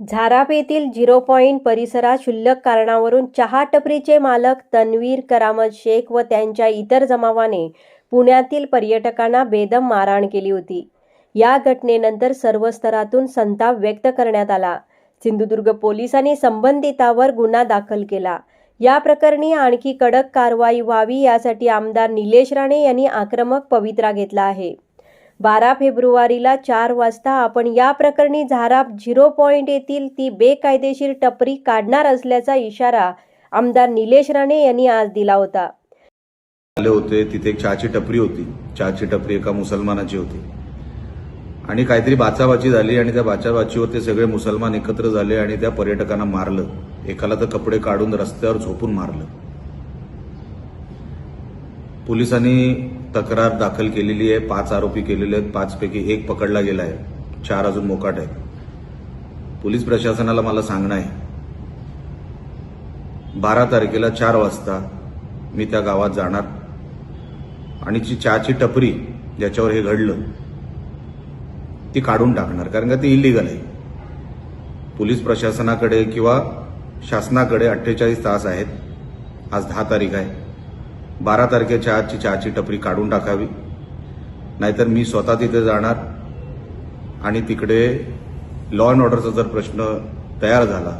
झाराप येथील zero point परिसरात क्षुल्लक कारणावरून चहा टपरीचे मालक तन्वीर करामत शेख व त्यांच्या इतर जमावाने पुण्यातील पर्यटकांना बेदम मारहाण केली होती. या घटनेनंतर सर्व स्तरातून संताप व्यक्त करण्यात आला. सिंधुदुर्ग पोलिसांनी संबंधितावर गुन्हा दाखल केला. या प्रकरणी आणखी कडक कारवाई व्हावी यासाठी आमदार निलेश राणे यांनी आक्रमक पवित्रा घेतला आहे. बारा फेब्रुवारीला चार वाजता आपण या प्रकरणी झाराप झिरो पॉईंट येथील ती बेकायदेशीर टपरी काढणार असल्याचा इशारा आमदार निलेश राणे यांनी आज दिला होता. आले होते तिथे एक चहाची टपरी होती. चहाची टपरी एका मुसलमानाची होती. आणि काहीतरी बाचाबाची झाली आणि त्या बाचाबाचीवर ते सगळे मुसलमान एकत्र झाले आणि त्या पर्यटकांना मारलं. एकाला तर कपडे काढून रस्त्यावर झोपून मारलं. पोलिसांनी तक्रार दाखल केलेली आहे. पाच आरोपी केलेले आहेत. पाचपैकी एक पकडला गेला आहे. चार अजून मोकाट आहेत. पोलीस प्रशासनाला मला सांगणं आहे. बारा तारखेला चार वाजता मी त्या गावात जाणार. आणि जी चहाची टपरी ज्याच्यावर हे घडलं ती काढून टाकणार. कारण का ती इलिगल आहे. पोलीस प्रशासनाकडे किंवा शासनाकडे अठ्ठेचाळीस तास आहेत. आज दहा तारीख आहे. बारा तारखेच्या आजची चहाची टपरी काढून टाकावी. नाहीतर मी स्वतः तिथे जाणार आणि तिकडे लॉ अँड ऑर्डरचा जर प्रश्न तयार झाला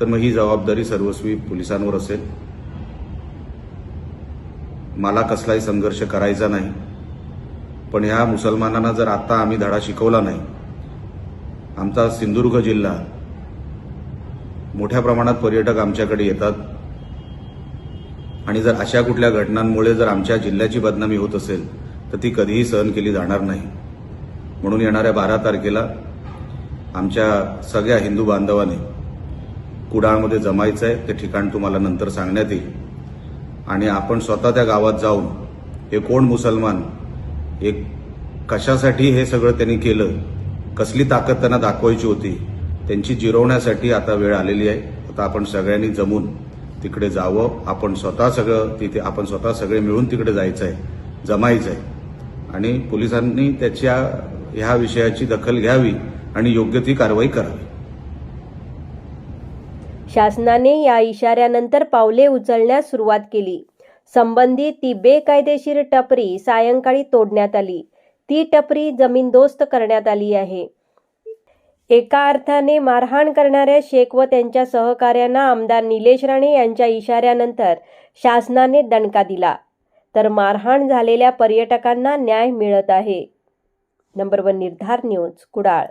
तर मग ही जबाबदारी सर्वस्वी पोलिसांवर असेल. मला कसलाही संघर्ष करायचा नाही पण ह्या मुसलमानांना जर आता आम्ही धडा शिकवला नाही आमचा सिंधुदुर्ग जिल्हा मोठ्या प्रमाणात पर्यटक आमच्याकडे येतात. आणि जर अशा कुठल्या घटनांमुळे जर आमच्या जिल्ह्याची बदनामी होत असेल तर ती कधीही सहन केली जाणार नाही. म्हणून येणाऱ्या बारा तारखेला आमच्या सगळ्या हिंदू बांधवाने कुडाळमध्ये जमायचं आहे ते ठिकाण तुम्हाला नंतर सांगण्यात येईल. आणि आपण स्वतः त्या गावात जाऊन हे कोण मुसलमान एक कशासाठी हे सगळं त्यांनी केलं कसली ताकद त्यांना दाखवायची होती त्यांची जिरवण्यासाठी आता वेळ आलेली आहे. आता आपण सगळ्यांनी जमून तिकडे जावं. आपण स्वतः सगळं तिथे आपण स्वतः सगळे मिळून तिकडे जायचं आहे जमायचं आहे आणि पोलिसांनी त्याच्या ह्या विषयाची दखल घ्यावी आणि योग्य ती कारवाई करावी. शासनाने या इशाऱ्यानंतर पावले उचलण्यास सुरुवात केली. संबंधित ती बेकायदेशीर टपरी सायंकाळी तोडण्यात आली. ती टपरी जमीनदोस्त करण्यात आली आहे. एका अर्थाने मारहाण करणाऱ्या शेख व त्यांच्या सहकाऱ्यांना आमदार निलेश राणे यांच्या इशाऱ्यानंतर शासनाने दणका दिला. तर मारहाण झालेल्या पर्यटकांना न्याय मिळत आहे. Number one Nirdhar news Kudal.